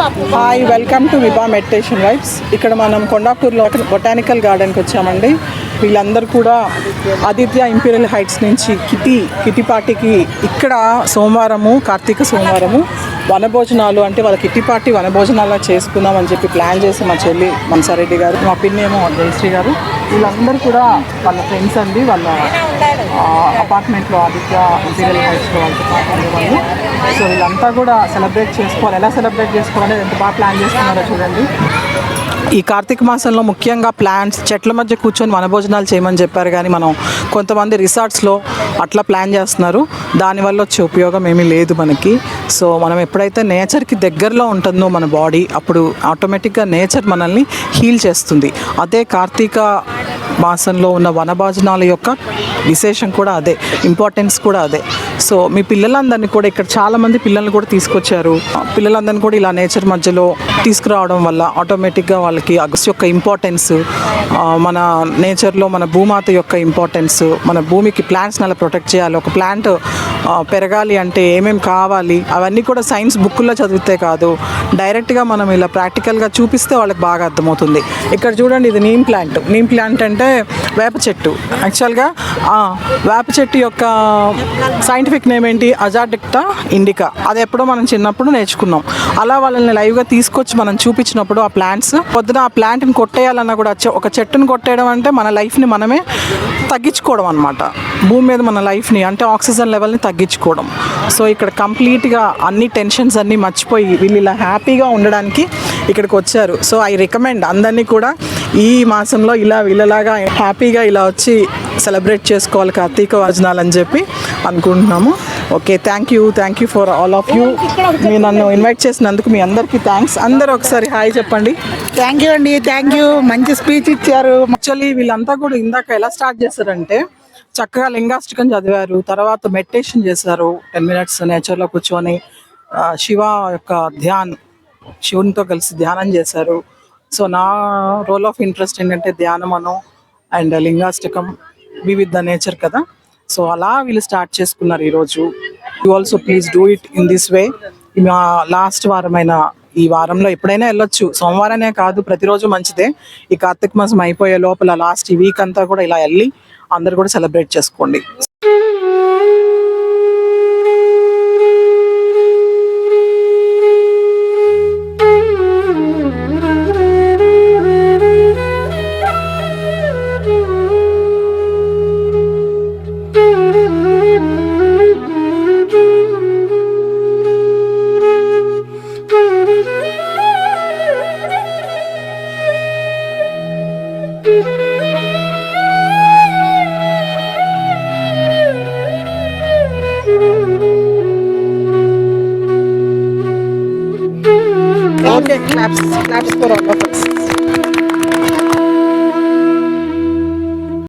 Hi welcome to Vibha meditation vibes. ఇక్కడ మనం కొండాపూర్లో botanical గార్డెన్కి వచ్చామండి. వీళ్ళందరూ కూడా ఆదిత్య ఇంపీరియల్ హైట్స్ నుంచి కిటి కిటిపాటికి ఇక్కడ సోమవారము కార్తీక సోమవారము వనభోజనాలు అంటే వాళ్ళ కిటిపాటి వనభోజనాలు చేసుకుందాం అని చెప్పి ప్లాన్ చేసి మా చెల్లి మనసారెడ్డి గారు మా పిన్నేమో జయశ్రీ గారు వీళ్ళందరూ కూడా వాళ్ళ ఫ్రెండ్స్ అండి వాళ్ళ అపార్ట్మెంట్లో ఆదిత్య ఇంపీరియల్ వాళ్ళు సో వీళ్ళంతా కూడా సెలబ్రేట్ చేసుకోవాలి. ఎలా సెలబ్రేట్ చేసుకోవాలని ఎంత బాగా ప్లాన్ చేసుకున్నారో చూడండి. ఈ కార్తీక మాసంలో ముఖ్యంగా ప్లాంట్స్ చెట్ల మధ్య కూర్చొని వనభోజనాలు చేయమని చెప్పారు కానీ మనం కొంతమంది రిసార్ట్స్లో అట్లా ప్లాన్ చేస్తున్నారు. దానివల్ల వచ్చే ఉపయోగం ఏమీ లేదు మనకి. సో మనం ఎప్పుడైతే నేచర్కి దగ్గరలో ఉంటుందో మన బాడీ అప్పుడు ఆటోమేటిక్గా నేచర్ మనల్ని హీల్ చేస్తుంది. అదే కార్తీక మాసంలో ఉన్న వనభోజనాల యొక్క విశేషం కూడా అదే ఇంపార్టెన్స్ కూడా అదే. సో మీ పిల్లలందరినీ కూడా ఇక్కడ చాలామంది పిల్లల్ని కూడా తీసుకొచ్చారు. పిల్లలందరినీ కూడా ఇలా నేచర్ మధ్యలో తీసుకురావడం వల్ల ఆటోమేటిక్గా వాళ్ళకి అగస్ యొక్క ఇంపార్టెన్స్ మన నేచర్లో మన భూమాత యొక్క ఇంపార్టెన్స్ మన భూమికి ప్లాంట్స్ని అలా ప్రొటెక్ట్ చేయాలి. ఒక ప్లాంట్ పెరగాలి అంటే ఏమేమి కావాలి? అవన్నీ కూడా సైన్స్ బుక్కుల్లో చదివితే కాదు. డైరెక్ట్గా మనం ఇలా ప్రాక్టికల్గా చూపిస్తే వాళ్ళకి బాగా అర్థమవుతుంది. ఇక్కడ చూడండి ఇది నీమ్ ప్లాంట్. నీమ్ ప్లాంట్ అంటే వేప చెట్టు. యాక్చువల్గా వేప చెట్టు యొక్క సైంటిఫిక్ నేమ్ ఏంటి? Azadirachta indica. అది ఎప్పుడో మనం చిన్నప్పుడు నేర్చుకున్నాం. అలా వాళ్ళని లైవ్గా తీసుకొచ్చి మనం చూపించినప్పుడు ఆ ప్లాంట్స్ పొద్దున ఆ ప్లాంట్ని కొట్టేయాలన్నా కూడా ఒక చెట్టుని కొట్టేయడం అంటే మన లైఫ్ని మనమే తగ్గించుకోవడం అనమాట భూమి మీద మన లైఫ్ని అంటే ఆక్సిజన్ లెవెల్ని తగ్గించుకోవడం. సో ఇక్కడ కంప్లీట్గా అన్ని టెన్షన్స్ అన్నీ మర్చిపోయి వీళ్ళు ఇలా హ్యాపీగా ఉండడానికి ఇక్కడికి వచ్చారు. సో ఐ రికమెండ్ అందరినీ కూడా ఈ మాసంలో ఇలా వీళ్ళలాగా హ్యాపీగా ఇలా వచ్చి సెలబ్రేట్ చేసుకోవాలి కార్తీక వచనాలు అని చెప్పి అనుకుంటున్నాము. Okay thank you thank you for all of you మీరు నన్ను ఇన్వైట్ చేసినందుకు మీ అందరికీ థ్యాంక్స్ అందరూ ఒకసారి హాయ్ చెప్పండి. థ్యాంక్ యూ అండి థ్యాంక్ యూ మంచి స్పీచ్ ఇచ్చారు. యాక్చువల్లీ వీళ్ళంతా కూడా ఇందాక ఎలా స్టార్ట్ చేశారంటే చక్కగా లింగాష్టకం చదివారు తర్వాత మెడిటేషన్ చేశారు టెన్ మినిట్స్ నేచర్లో కూర్చొని శివ యొక్క ధ్యాన్ శివునితో కలిసి ధ్యానం చేశారు. సో నా రోల్ ఆఫ్ ఇంట్రెస్ట్ ఏంటంటే ధ్యానం అండ్ లింగాష్టకం వివిధ విత్ ద నేచర్ కదా. సో అలా వీళ్ళు స్టార్ట్ చేసుకున్నారు ఈరోజు. You also please do it in this way మా లాస్ట్ వారమైన ఈ వారంలో ఎప్పుడైనా వెళ్ళొచ్చు. సోమవారమే కాదు ప్రతిరోజు మంచిదే. ఈ కార్తీక మాసం అయిపోయే లోపల లాస్ట్ ఈ వీక్ అంతా కూడా ఇలా వెళ్ళి అందరు కూడా సెలబ్రేట్ చేసుకోండి. Okay claps claps for all of us